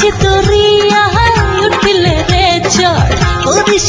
কাছে তোরিয়া উঠলে রে চড় করিস